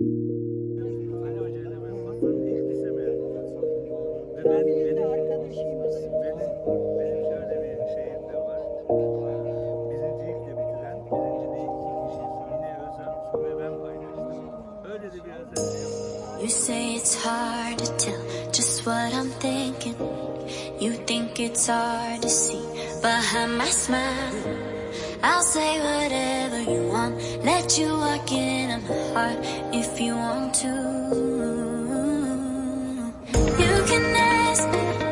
You say it's hard to tell just what I'm thinking. You think it's hard to see behind my smile. I'll say whatever you want, you walk in my heart if you want to. You can ask me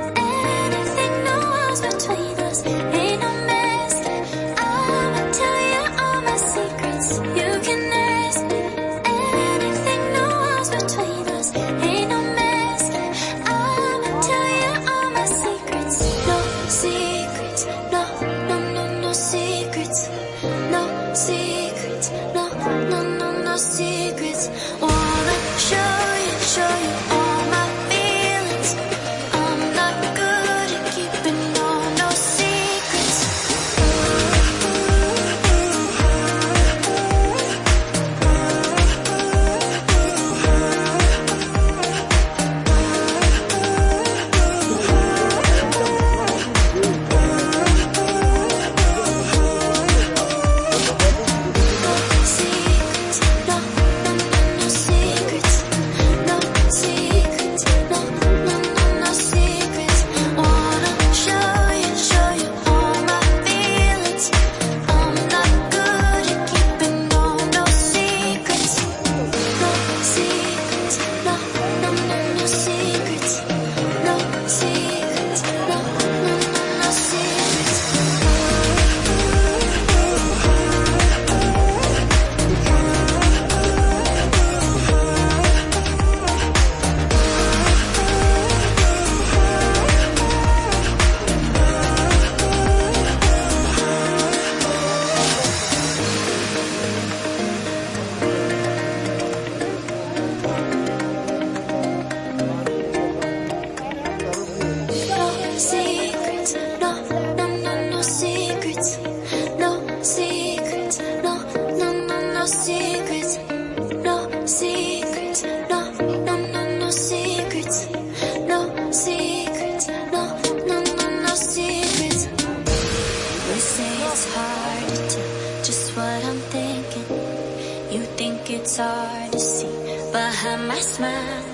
it's hard to see behind my smile.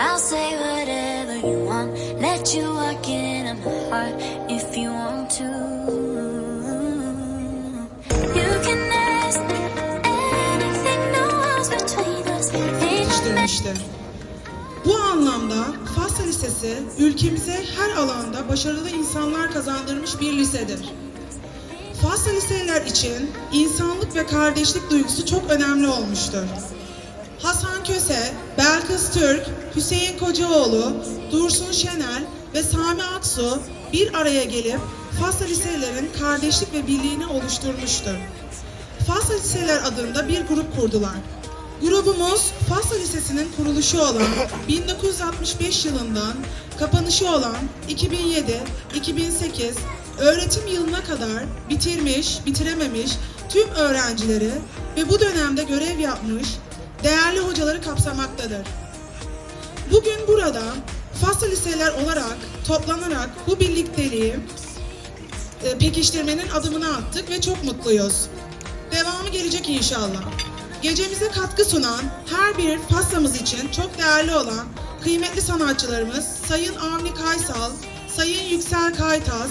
I'll say whatever you want, let you walk in my heart if you want to. You can ask me anything, no walls between us. Geliştirmiştir. Bu anlamda Fasla Lisesi ülkemize her alanda başarılı insanlar kazandırmış bir lisedir. Fasla liseler için insanlık ve kardeşlik duygusu çok önemli olmuştur. Hasan Köse, Belkıs Türk, Hüseyin Kocaoğlu, Dursun Şener ve Sami Aksu bir araya gelip Fasla liselerin kardeşlik ve birliğini oluşturmuştur. Fasla Liseler adında bir grup kurdular. Grubumuz Fasla Lisesi'nin kuruluşu olan 1965 yılından kapanışı olan 2007-2008 öğretim yılına kadar bitirmiş, bitirememiş tüm öğrencileri ve bu dönemde görev yapmış değerli hocaları kapsamaktadır. Bugün burada Fasla Liseler olarak toplanarak bu birlikteliği e, pekiştirmenin adımını attık ve çok mutluyuz. Devamı gelecek inşallah. Gecemize katkı sunan her bir pastamız için çok değerli olan kıymetli sanatçılarımız Sayın Avni Kaysal, Sayın Yüksel Kaytaz,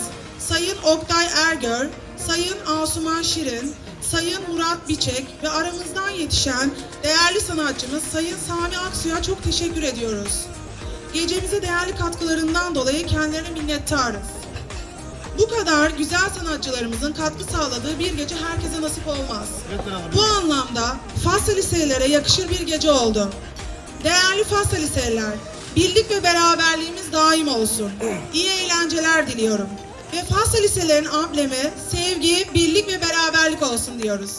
Sayın Oktay Ergör, Sayın Asuman Şirin, Sayın Murat Biçek ve aramızdan yetişen değerli sanatçımız Sayın Sami Aksu'ya çok teşekkür ediyoruz. Gecemize değerli katkılarından dolayı kendilerine minnettarız. Bu kadar güzel sanatçılarımızın katkı sağladığı bir gece herkese nasip olmaz. Bu anlamda Fasla liselere yakışır bir gece oldu. Değerli Fasla liseliler, birlik ve beraberliğimiz daim olsun. İyi eğlenceler diliyorum. Ve Fasla liselerin amblemi sevgi, birlik ve beraberlik olsun diyoruz.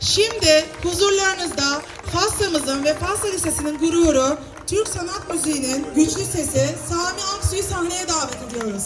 Şimdi huzurlarınızda Fasla'mızın ve Fasla Lisesi'nin gururu, Türk sanat müziğinin güçlü sesi Sami Aksu'yu sahneye davet ediyoruz.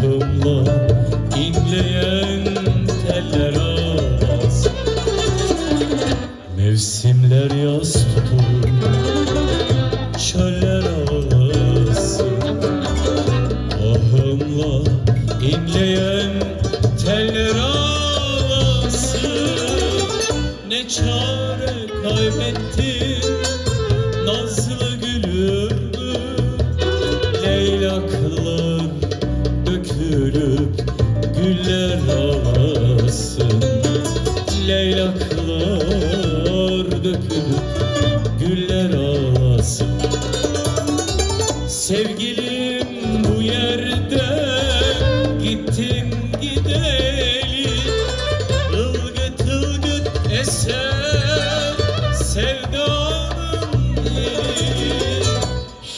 home, love.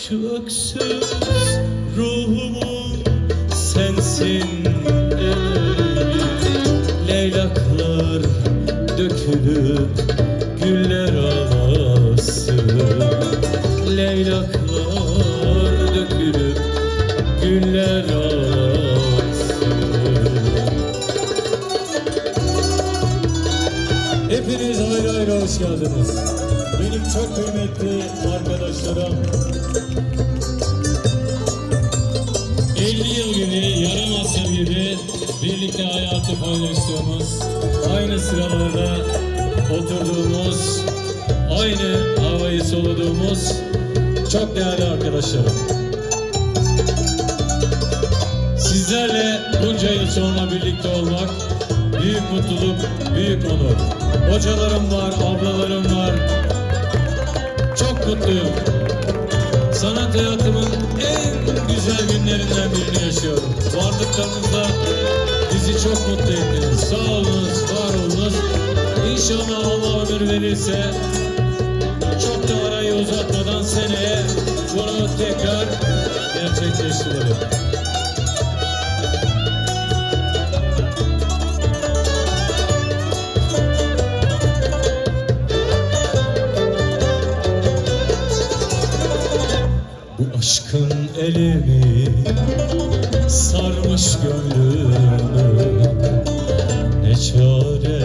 Şu öksüz ruhumun sensin Leylaklar dökülüp güller ağlasın Leylaklar dökülüp güller ağlasın Hepiniz ayrı ayrı hoş geldiniz. Benim çok kıymetli arkadaşlarım. Paylaştığımız, aynı sıralarda oturduğumuz, aynı havayı soluduğumuz çok değerli arkadaşlarım. Sizlerle bunca yıl sonra birlikte olmak büyük mutluluk, büyük onur. Hocalarım var, ablalarım var. Çok mutluyum. Sanat hayatımın en güzel günlerinden birini yaşıyorum. Vardıklarınızda bizi çok mutlu ettiniz. Sağ olunuz, var olunuz. İnşallah Allah ömür verirse çok da arayı uzatmadan seneye bunu tekrar gerçekleştirelim. Elimi sarmış gönlümü. Ne çare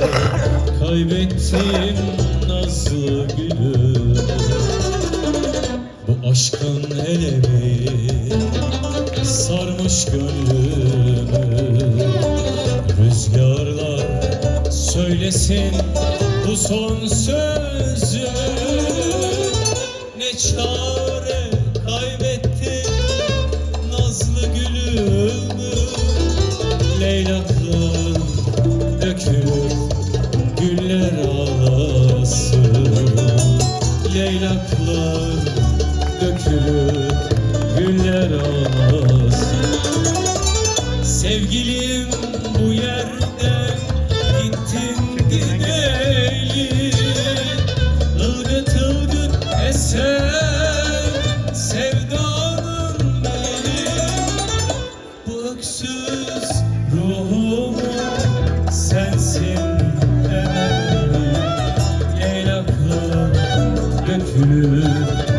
kaybettim nazlı gülüm. Bu aşkın elimi sarmış gönlümü. Rüzgarlar söylesin bu son sözü Ne çare dökülür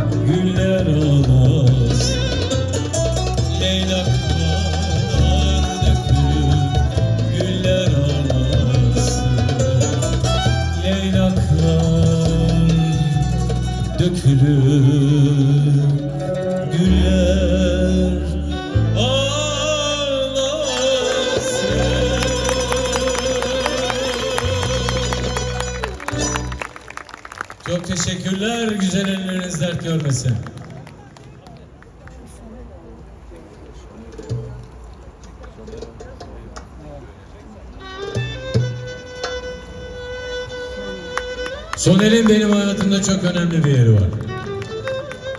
Soner'in benim hayatımda çok önemli bir yeri var.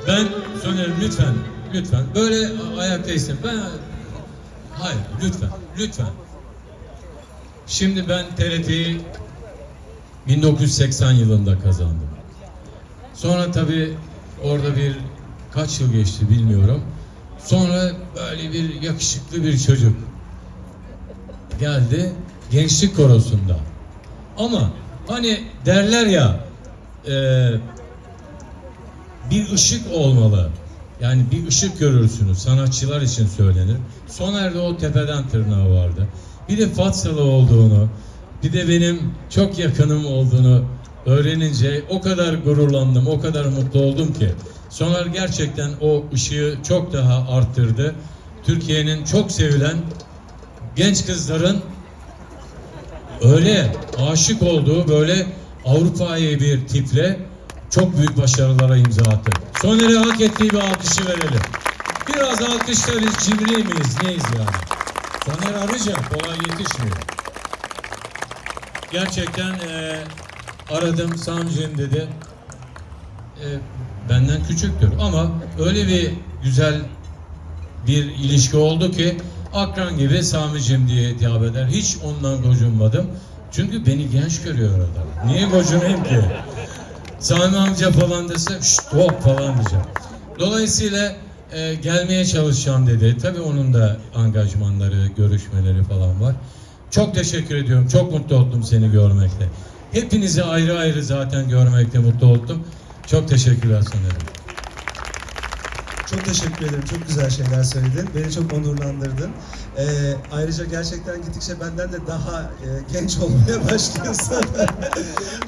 Ben Soner'im lütfen, lütfen böyle ayaktayım. Ben hayır, lütfen, lütfen. Şimdi ben TRT'yi 1980 yılında kazandım. Sonra tabii orada bir kaç yıl geçti bilmiyorum. Sonra böyle bir yakışıklı bir çocuk geldi gençlik korosunda. Ama hani derler ya e, bir ışık olmalı. yani bir ışık görürsünüz. Sanatçılar için söylenir. Soner'de o tepeden tırnağı vardı. Bir de Fatsalı olduğunu, bir de benim çok yakınım olduğunu öğrenince o kadar gururlandım, o kadar mutlu oldum ki. Soner gerçekten o ışığı çok daha arttırdı. Türkiye'nin çok sevilen genç kızların öyle aşık olduğu böyle Avrupa'yı bir tiple çok büyük başarılara imza attı. Soner'e hak ettiği bir alkışı verelim. Biraz alkışla biz cimri miyiz neyiz yani? Soner Arıca kolay yetişmiyor. Gerçekten eee, aradım Samcim dedi. E, benden küçüktür ama öyle bir güzel bir ilişki oldu ki akran gibi Sami'cim diye hitap eder. Hiç ondan gocunmadım. Çünkü beni genç görüyor adam. Niye gocunayım ki? Sami amca falan dese şşt hop falan diyeceğim. Dolayısıyla e, gelmeye çalışacağım dedi. Tabii onun da angajmanları, görüşmeleri falan var. Çok teşekkür ediyorum. Çok mutlu oldum seni görmekte. Hepinizi ayrı ayrı zaten görmekte mutlu oldum. Çok teşekkürler Soner'im. Çok teşekkür ederim. Çok güzel şeyler söyledin. Beni çok onurlandırdın. Ee, ayrıca gerçekten gittikçe benden de daha e, genç olmaya başlıyorsun.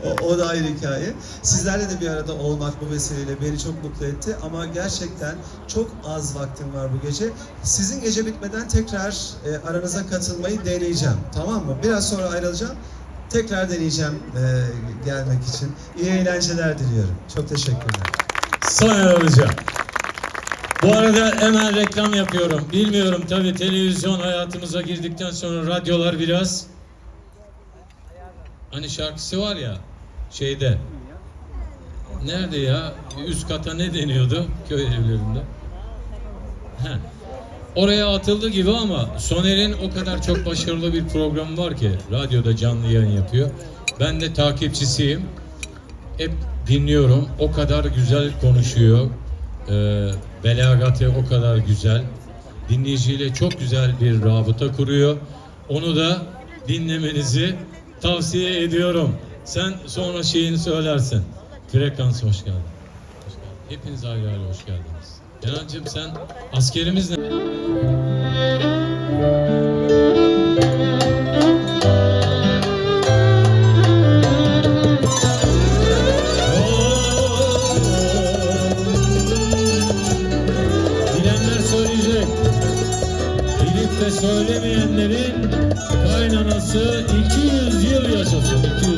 o, o da ayrı hikaye. Sizlerle de bir arada olmak bu vesileyle beni çok mutlu etti. Ama gerçekten çok az vaktim var bu gece. Sizin gece bitmeden tekrar e, aranıza katılmayı deneyeceğim. Tamam mı? Biraz sonra ayrılacağım. Tekrar deneyeceğim e, gelmek için. İyi eğlenceler diliyorum. Çok teşekkürler. Soner Arıca. Bu arada hemen reklam yapıyorum. Bilmiyorum tabii televizyon hayatımıza girdikten sonra radyolar biraz hani şarkısı var ya şeyde nerede ya üst kata ne deniyordu köy evlerinde Heh. oraya atıldı gibi ama Soner'in o kadar çok başarılı bir programı var ki radyoda canlı yayın yapıyor. Ben de takipçisiyim hep dinliyorum. O kadar güzel konuşuyor. Ee, belagatı o kadar güzel. Dinleyiciyle çok güzel bir rabıta kuruyor. Onu da dinlemenizi tavsiye ediyorum. Sen sonra şeyini söylersin. Frekans hoş geldin. Hoş geldin. Hepiniz ayrı ayrı hoş geldiniz. Kenancığım sen askerimiz ne? Söylemeyenlerin kaynanası 200 yıl yaşasın. 200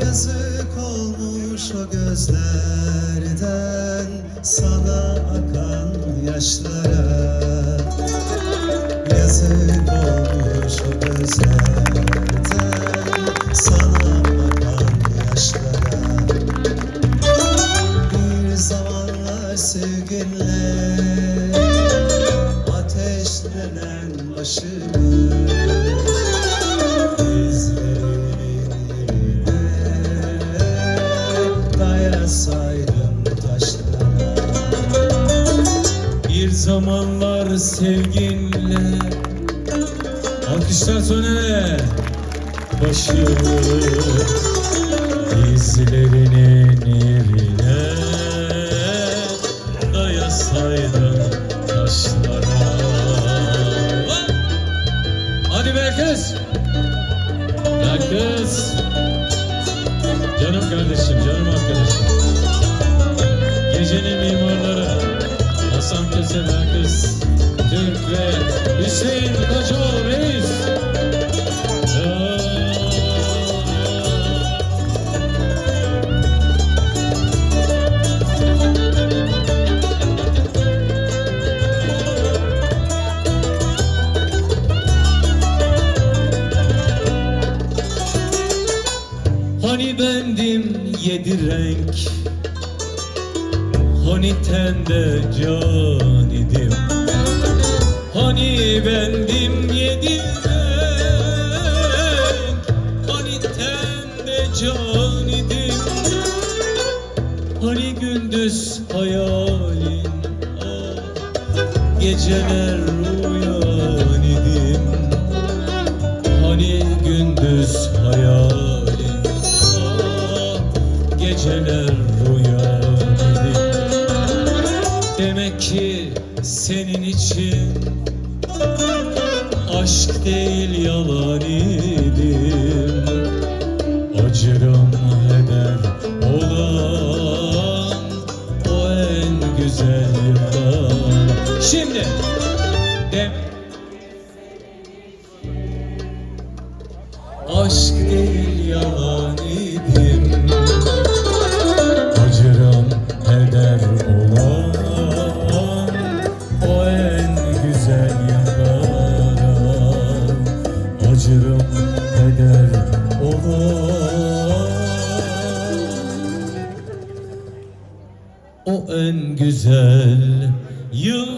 Yazık olmuş o gözlerden. Sana akan yaşlara Hadi be kız Ya kız Canım kardeşim, canım arkadaşım. Gecenin mimarları Hasan Köse Merkez Türk ve Hüseyin Koçoğlu Reis yedi renk. Hani tende can idim. Hani bendim yedi renk. Hani tende can idim. Hani gündüz hayalin ah, Geceler uyan idim. Hani gündüz Geceler uyan idim Demek ki senin için Aşk değil yalan idim en güzel yıllar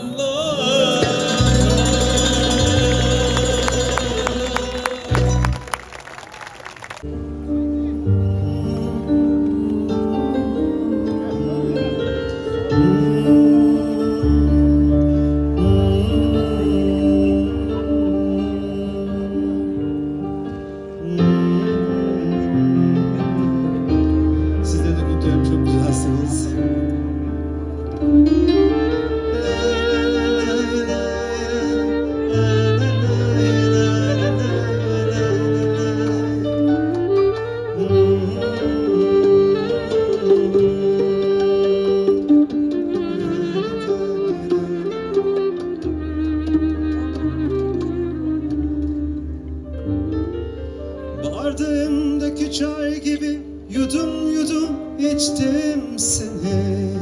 Bardağımdaki çay gibi yudum yudum içtim seni.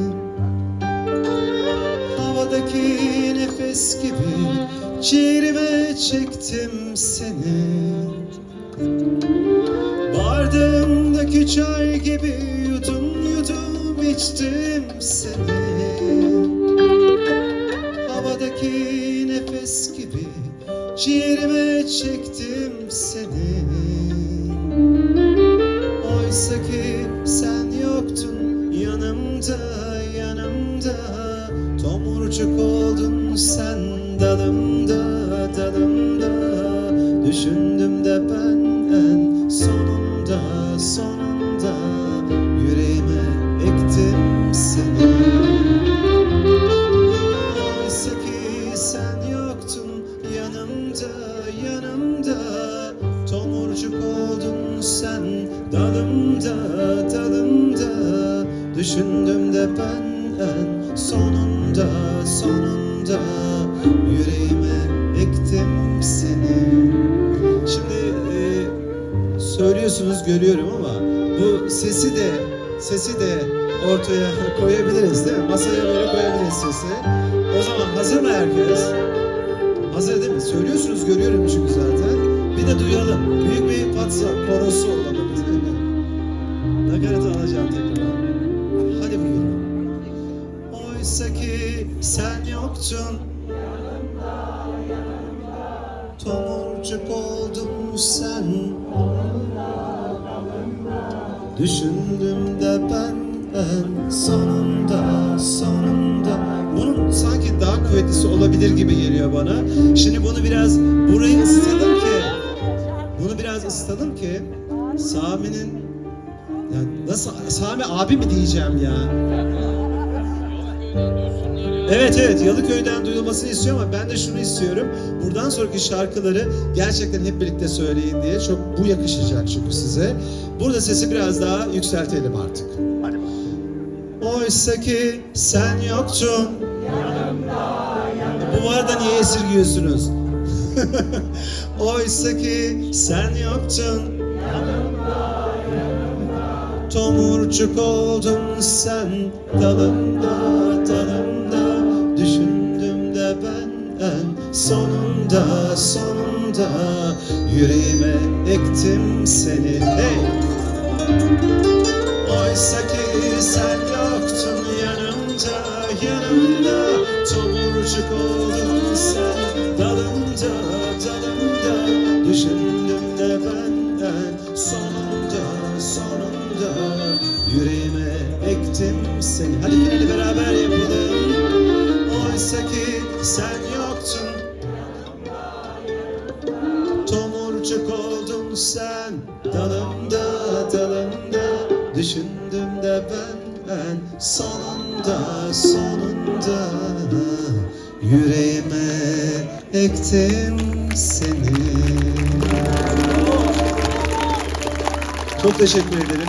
Havadaki nefes gibi ciğerime çektim seni. Bardağımdaki çay gibi yudum yudum içtim seni görüyorum ama bu sesi de sesi de ortaya koyabiliriz değil mi? Masaya böyle koyabiliriz sesi. O zaman hazır mı herkes? Hazır değil mi? Söylüyorsunuz görüyorum çünkü zaten. Bir de duyalım. Büyük bir patsa korosu olalım. Nakaratı alacağım tekrar. Hadi buyurun. Oysa ki sen yoktun. Tomurcuk oldun sen. Düşündüm de ben en sonunda sonunda bunun sanki daha kuvvetlisi olabilir gibi geliyor bana. Şimdi bunu biraz burayı ısıtalım ki bunu biraz ısıtalım ki Sami'nin ya nasıl Sami abi mi diyeceğim ya? Evet evet Yalıköy'den duyulmasını istiyor ama ben de şunu istiyorum. Buradan sonraki şarkıları gerçekten hep birlikte söyleyin diye. Çok bu yakışacak çünkü size. Burada sesi biraz daha yükseltelim artık. Hadi bakalım. Oysa ki sen yoktun. Bu var da niye esirgiyorsunuz? Oysa ki sen yoktun. Tomurcuk oldun sen dalımda dalımda sonunda sonunda Yüreğime ektim seni. Hey! Oysa ki sen yoktun yanımda, yanımda. Tomurcuk oldun sen dalımda, dalımda Düşündüm de benden sonunda, sonunda. Yüreğime ektim seni. Hadi finali beraber yapalım. Oysa ki sen ektim seni Çok teşekkür ederim.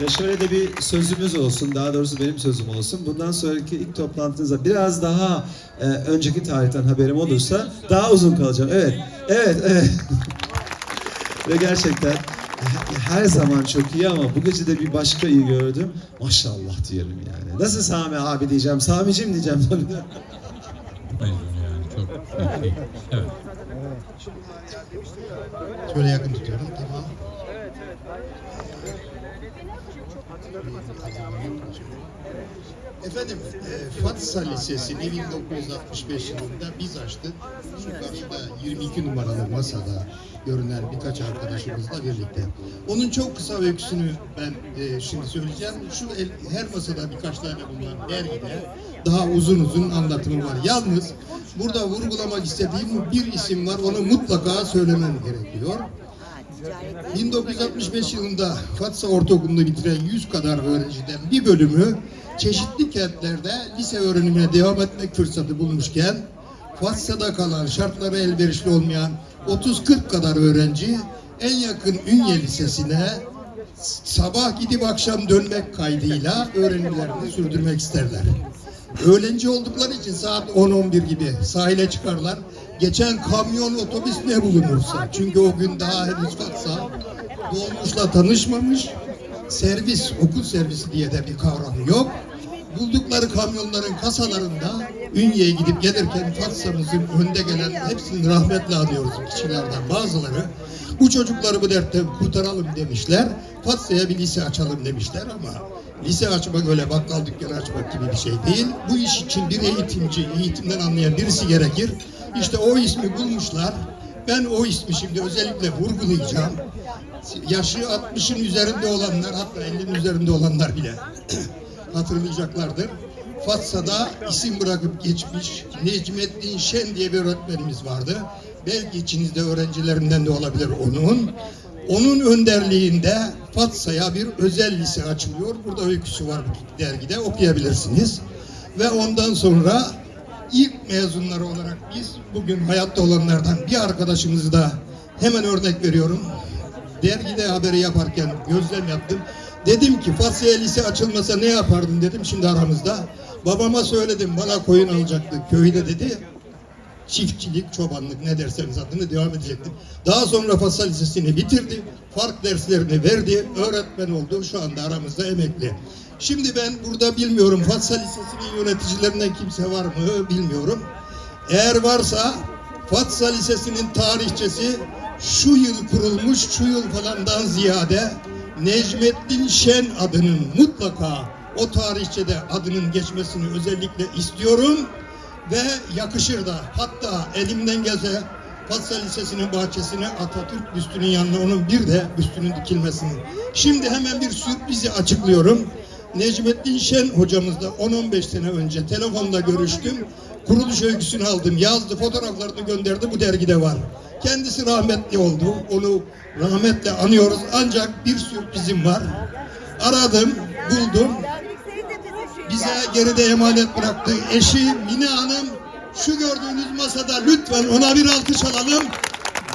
Ve şöyle de bir sözümüz olsun, daha doğrusu benim sözüm olsun. Bundan sonraki ilk toplantınıza biraz daha e, önceki tarihten haberim olursa daha uzun kalacağım. Evet, evet, evet. Ve gerçekten her zaman çok iyi ama bu gece de bir başka iyi gördüm. Maşallah diyelim yani. Nasıl Sami abi diyeceğim, Sami'cim diyeceğim tabii. Hayır yani çok büyük değil. Evet. Şöyle yakın tutuyorum. Tamam. Efendim, e, Fatsa Lisesi'ni 1965 yılında biz açtık. Yukarıda 22 numaralı masada görünen birkaç arkadaşımızla birlikte. Onun çok kısa öyküsünü ben e, şimdi söyleyeceğim. Şu el- her masada birkaç tane bulunan dergide daha uzun uzun anlatımı var. Yalnız burada vurgulamak istediğim bir isim var. Onu mutlaka söylemem gerekiyor. 1965 yılında Fatsa Ortaokulu'nu bitiren 100 kadar öğrenciden bir bölümü çeşitli kentlerde lise öğrenimine devam etmek fırsatı bulmuşken Fatsa'da kalan şartları elverişli olmayan 30-40 kadar öğrenci en yakın Ünye Lisesi'ne sabah gidip akşam dönmek kaydıyla öğrenimlerini sürdürmek isterler. Öğlenci oldukları için saat 10-11 gibi sahile çıkarlar. Geçen kamyon otobüs ne bulunursa. Çünkü o gün daha henüz Fatsa dolmuşla tanışmamış. Servis, okul servisi diye de bir kavram yok. Buldukları kamyonların kasalarında Ünye'ye gidip gelirken Fatsa'mızın önde gelen hepsini rahmetle anıyoruz kişilerden bazıları. Bu çocukları bu dertten kurtaralım demişler. Fatsa'ya bir lise açalım demişler ama lise açmak öyle bakkal dükkanı açmak gibi bir şey değil. Bu iş için bir eğitimci, eğitimden anlayan birisi gerekir. İşte o ismi bulmuşlar. Ben o ismi şimdi özellikle vurgulayacağım. Yaşı 60'ın üzerinde olanlar hatta 50'nin üzerinde olanlar bile hatırlayacaklardır. Fatsa'da isim bırakıp geçmiş Necmettin Şen diye bir öğretmenimiz vardı. Belki içinizde öğrencilerinden de olabilir onun. Onun önderliğinde Fatsa'ya bir özel lise açılıyor. Burada öyküsü var dergide okuyabilirsiniz. Ve ondan sonra ilk mezunları olarak biz bugün hayatta olanlardan bir arkadaşımızı da hemen örnek veriyorum. Dergide haberi yaparken gözlem yaptım. Dedim ki Fasya Lise açılmasa ne yapardın dedim şimdi aramızda. Babama söyledim bana koyun alacaktı köyde dedi. Çiftçilik, çobanlık ne derseniz adını devam edecektim. Daha sonra Fasya Lisesi'ni bitirdi. Fark derslerini verdi. Öğretmen oldu. Şu anda aramızda emekli. Şimdi ben burada bilmiyorum Fatsa Lisesi'nin yöneticilerinden kimse var mı bilmiyorum. Eğer varsa Fatsa Lisesi'nin tarihçesi şu yıl kurulmuş, şu yıl falandan ziyade Necmettin Şen adının mutlaka o tarihçede adının geçmesini özellikle istiyorum ve yakışır da hatta elimden gelse Fatsa Lisesi'nin bahçesine Atatürk büstünün yanına onun bir de büstünün dikilmesini. Şimdi hemen bir sürprizi açıklıyorum. Necmettin Şen hocamızla 10-15 sene önce telefonda görüştüm. Kuruluş öyküsünü aldım, yazdı, fotoğraflarını gönderdi, bu dergide var. Kendisi rahmetli oldu, onu rahmetle anıyoruz ancak bir sürprizim var. Aradım, buldum, bize geride emanet bıraktığı eşi Mine Hanım şu gördüğünüz masada lütfen ona bir alkış alalım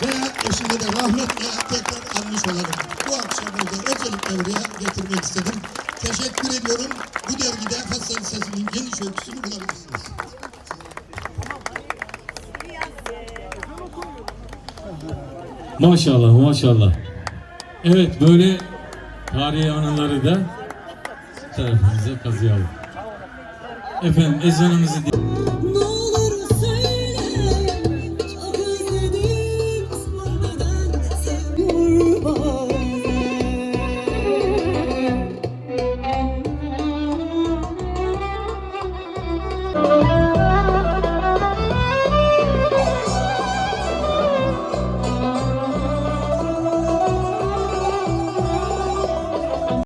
ve eşini de rahmetle tekrar anmış olalım. Bu akşam da özellikle buraya getirmek istedim. Teşekkür ediyorum. Bu dergide Fasla Lisesi'nin geniş öyküsünü bulabilirsiniz. Maşallah maşallah. Evet böyle tarihi anıları da tarafımıza kazıyalım. Efendim ezanımızı